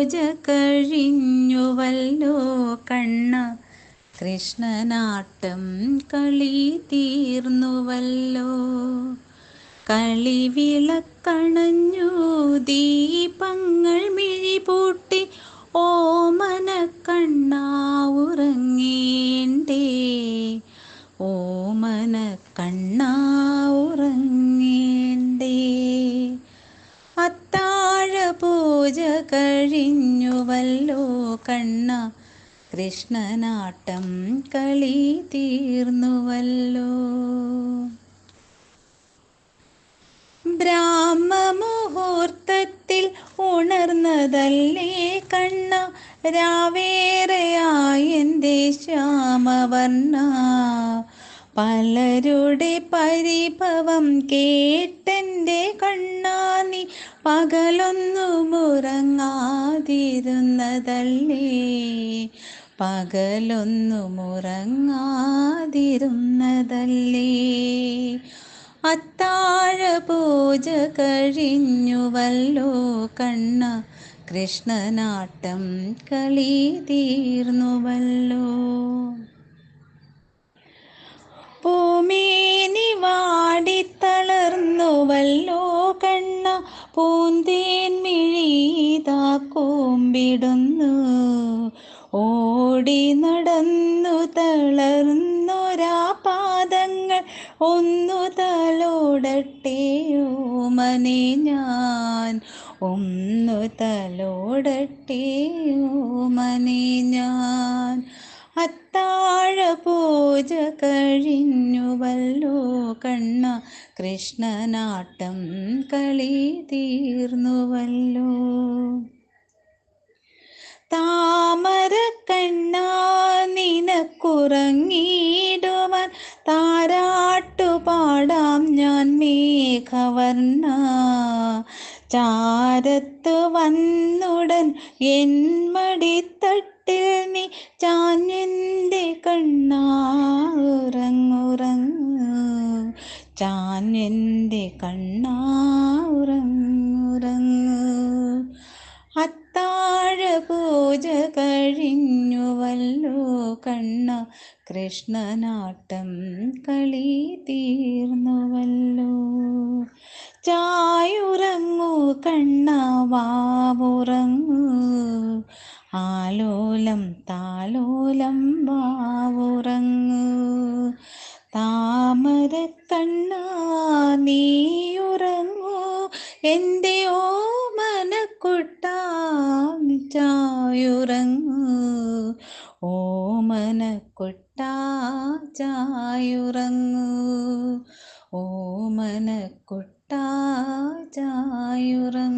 പൂജ കഴിഞ്ഞുവല്ലോ കണ്ണ. കൃഷ്ണനാട്ടം കളി തീർന്നുവല്ലോ. കളി വിളക്കണഞ്ഞു ദീപങ്ങൾ മിഴിപൂട്ടി ഓമന കണ്ണ ഉറങ്ങേണ്ടേ. ഓമന കണ്ണ പൂജ കഴിഞ്ഞുവല്ലോ കണ്ണ. കൃഷ്ണനാട്ടം കളി തീർന്നുവല്ലോ. ബ്രാഹ്മമുഹൂർത്തത്തിൽ ഉണർന്നതല്ലേ കണ്ണ. രാവേറെയായ ശ്യാമവർണ. പലരുടെ പരിഭവം കേട്ടെന്റെ കണ്ണാനി പകലൊന്നും ഉറങ്ങാതിരുന്നതല്ലേ പകലൊന്നും ഉറങ്ങാതിരുന്നതല്ലേ അത്താഴ പൂജ കഴിഞ്ഞുവല്ലോ കണ്ണ കൃഷ്ണനാട്ടം കളി തീർന്നുവല്ലോ. കണ്ണ പൂന്തേൻ മിഴീതാ കൂമ്പിടുന്നു. ഓടി നടന്നു തളർന്നൊരാ പാദങ്ങൾ ഒന്നു തലോടട്ടെയോ മനെ ഞാൻ. ഒന്നു തലോടട്ടെയോ മനെ ഞാൻ. അത്താഴ പൂജ കഴിഞ്ഞുവല്ലോ കണ്ണ കൃഷ്ണനാട്ടം കളി തീർന്നുവല്ലോ താമര കണ്ണ നിനക്കുറങ്ങിയിടുവാൻ താരാട്ടു പാടാം ഞാൻ മേഘവർണ. ചാരത്ത് വന്നുടൻ എൻ മടിത്തട്ടിൽ നീ ചാഞ്ഞെന്റെ കണ്ണ ഉറങ്ങുറങ്ങു. ചാഞ്ഞെന്റെ കണ്ണ ഉറങ്ങുറങ്ങു. അത്താഴ പൂജ കഴിഞ്ഞുവല്ലോ കണ്ണ. കൃഷ്ണനാട്ടം കളി തീർന്നുവല്ലോ. ചായുറങ്ങൂ കണ്ണ വാവുറങ്ങൂ. ആലോലം താലോലം വാവുറങ്ങു. താമര കണ്ണാ നീയുറങ്ങൂ. എന്റെ ഓമനക്കുട്ട ചായുറങ്ങൂ. ഓ ചായുറങ്ങൂ. ഓമനക്കുട്ട ചായുറങ്ങൂ.